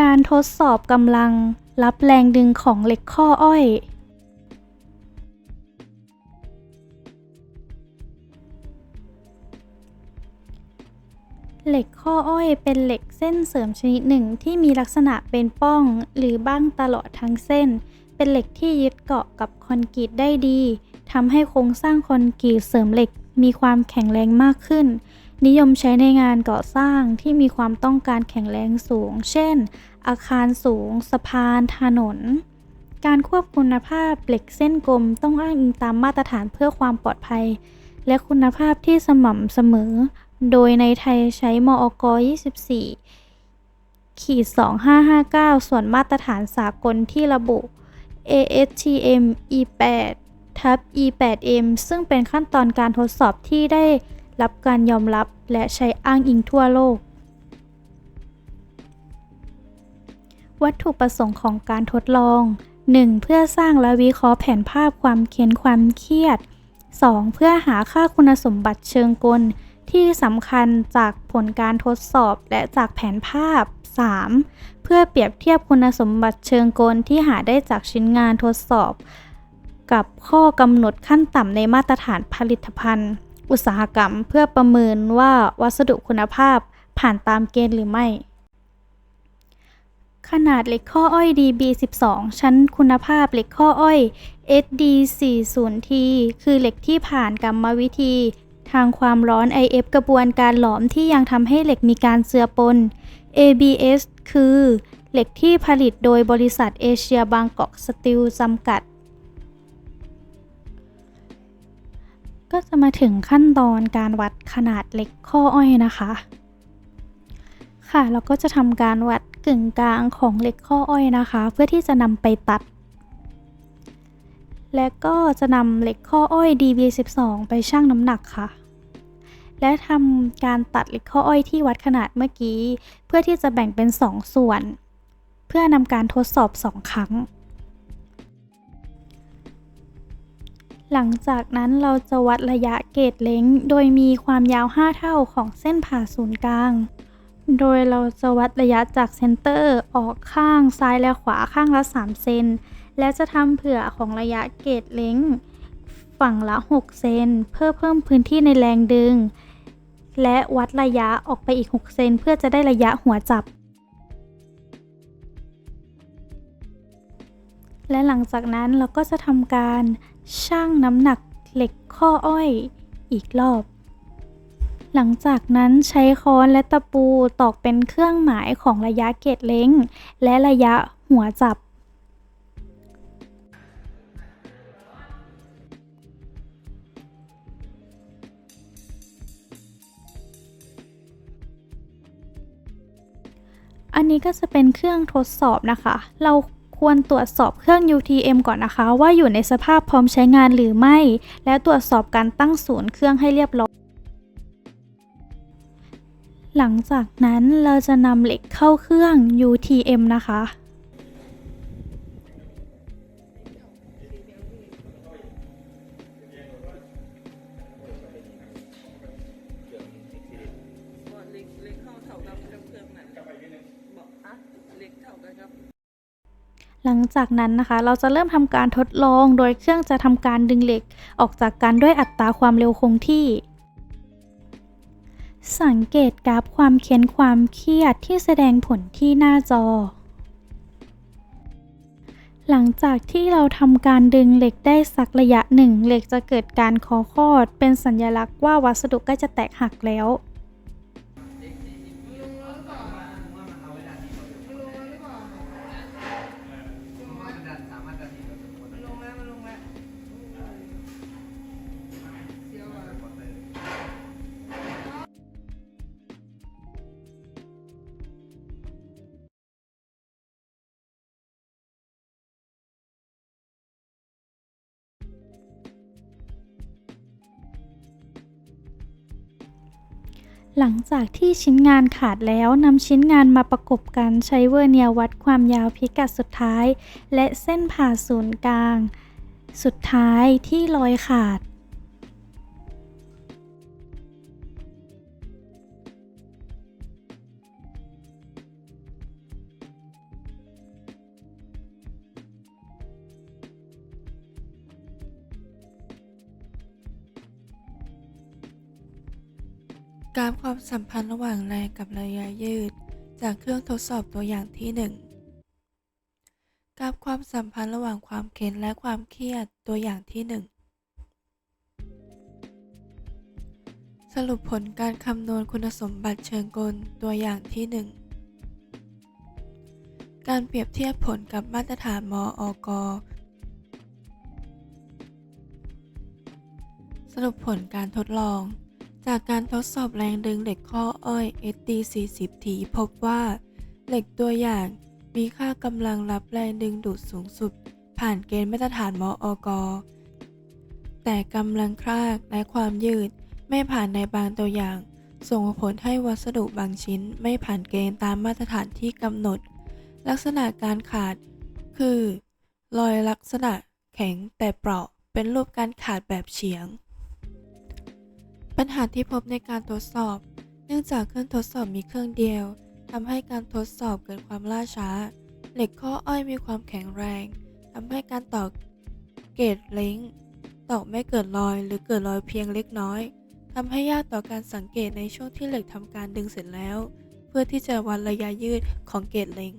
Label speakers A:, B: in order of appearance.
A: การทดสอบกำลังรับแรงดึงของเหล็กข้ออ้อย เหล็กข้ออ้อยเป็นเหล็กเส้นเสริมชนิดหนึ่งที่มีลักษณะเป็นป้องหรือบ้างตลอดทั้งเส้น เป็นเหล็กที่ยึดเกาะกับคอนกรีตได้ดีทำให้โครงสร้างคอนกรีตเสริมเหล็กมีความแข็งแรงมากขึ้น นิยมใช้ในงานก่อสร้างที่มีความต้องการแข็งแรงสูง เช่น อาคารสูง สะพาน ถนน การควบคุณภาพเหล็กเส้นกลมต้องอ้างอิงตามมาตรฐานเพื่อความปลอดภัย และคุณภาพที่สม่ำเสมอ โดยในไทยใช้มอก 24ขีด2559 ส่วนมาตรฐานสากลที่ระบุ ASTM E8 ทับ E8M ซึ่งเป็นขั้นตอนการทดสอบที่ได้ รับการยอมรับและใช้อ้างอิงทั่วโลก วัตถุประสงค์ของการทดลอง 1. เพื่อสร้างและวิเคราะห์แผนภาพความเค้นความเครียด 2. เพื่อหาค่าคุณสมบัติเชิงกล ที่สำคัญจากผลการทดสอบและจากแผนภาพ 3. เพื่อเปรียบเทียบคุณสมบัติเชิงกลที่หาได้จากชิ้นงานทดสอบ กับข้อกำหนดขั้นต่ำในมาตรฐานผลิตภัณฑ์ อุตสาหกรรม เพื่อประเมินว่าวัสดุคุณภาพผ่านตามเกณฑ์หรือไม่ ขนาดเหล็กข้ออ้อย DB12 ชั้นคุณภาพเหล็กข้ออ้อย SD40T คือเหล็กที่ผ่านกรรมวิธี ทางความร้อน IF กระบวนการหลอมที่ยังทำให้เหล็กมีการเจือปน ABS คือเหล็กที่ผลิตโดยบริษัทเอเชียบางกอกสตีลจำกัด ก็จะมาถึงขั้นตอนการวัดขนาดเหล็กข้ออ้อยนะคะ ค่ะเราก็จะทำการวัดกึ่งกลางของเหล็กข้ออ้อยนะคะ เพื่อที่จะนำไปตัด และก็จะนำเหล็กข้ออ้อย DB12 ไปชั่งน้ำหนักค่ะ และทำการตัดเหล็กข้ออ้อยที่วัดขนาดเมื่อกี้ เพื่อที่จะแบ่งเป็น 2 ส่วน เพื่อนำการทดสอบ 2 ครั้ง หลังจากนั้นเราจะวัดระยะเกรดเล้ง โดยมีความยาว 5 เท่าของเส้นผ่าศูนย์กลาง โดยเราจะวัดระยะจากเซนเตอร์ ออกข้างซ้ายและขวาข้างละ 3 เซน และจะทำเผื่อของระยะเกรดเล้ง ฝั่งละ 6 เซน เพื่อเพิ่มพื้นที่ในแรงดึง และวัดระยะออกไปอีก 6 เซน เพื่อจะได้ระยะหัวจับ และหลังจากนั้นเราก็จะทำการชั่งน้ำหนักเหล็กข้ออ้อยอีกรอบ หลังจากนั้นใช้ค้อนและตะปูตอกเป็นเครื่องหมายของระยะเกรดเล้ง และระยะหัวจับอันนี้ก็จะเป็นเครื่องทดสอบนะคะ เรา ควรตรวจสอบเครื่อง UTM ก่อนนะคะ ว่าอยู่ในสภาพพร้อมใช้งานหรือไม่ และตรวจสอบการตั้งศูนย์เครื่องให้เรียบร้อย หลังจากนั้นเราจะนำเหล็กเข้าเครื่อง UTM นะคะ หลังจากนั้นนะคะ เราจะเริ่มทำการทดลองโดยเครื่องจะทำการดึงเหล็ก ออกจากกันด้วยอัตราความเร็วคงที่ สังเกตกราฟความเค้นความเครียดที่แสดงผลที่หน้าจอ หลังจากที่เราทำการดึงเหล็กได้สักระยะหนึ่ง เหล็กจะเกิดการคอคอด เป็นสัญลักษณ์ว่าวัสดุใกล้จะแตกหักแล้ว หลังจากที่ชิ้นงานขาดแล้วนำชิ้นงานมาประกบกันใช้เวอร์เนียวัดความยาวพิกัดสุดท้าย และเส้นผ่าศูนย์กลาง สุดท้ายที่รอยขาด
B: กราฟความสัมพันธ์ระหว่างแรงกับระยะยืด จากเครื่องทดสอบตัวอย่างที่ 1 กราฟความสัมพันธ์ระหว่างความเค้นและความเครียดตัวอย่างที่ 1 สรุปผลการคำนวณคุณสมบัติเชิงกลตัวอย่างที่ 1 การเปรียบเทียบผลกับมาตรฐานมออกสรุปผลการทดลอง จากการทดสอบแรงดึงเหล็กข้ออ้อย ST40T พบว่า เหล็กตัวอย่างมีค่ากำลังรับแรงดึงดูดสูงสุด ผ่านเกณฑ์มาตรฐานมออกแต่กำลังคลากและความยืดไม่ผ่านในบางตัวอย่าง ส่งผลให้วัสดุบางชิ้นไม่ผ่านเกณฑ์ตามมาตรฐานที่กำหนด ลักษณะการขาด คือ รอยลักษณะแข็งแต่เปราะเป็นรูปการขาดแบบเฉียง ปัญหาที่พบในการทดสอบ เนื่องจากเครื่องทดสอบมีเครื่องเดียวทำให้การทดสอบเกิดความล่าช้า เหล็กข้ออ้อยมีความแข็งแรงทำให้การต่อเกตเล้งตอกไม่เกิดรอยหรือเกิดรอยเพียงเล็กน้อยทำให้ยากต่อการสังเกตในช่วงที่เหล็กทำการดึงเสร็จแล้ว เพื่อที่จะวัดระยะยืดของเกตเล้ง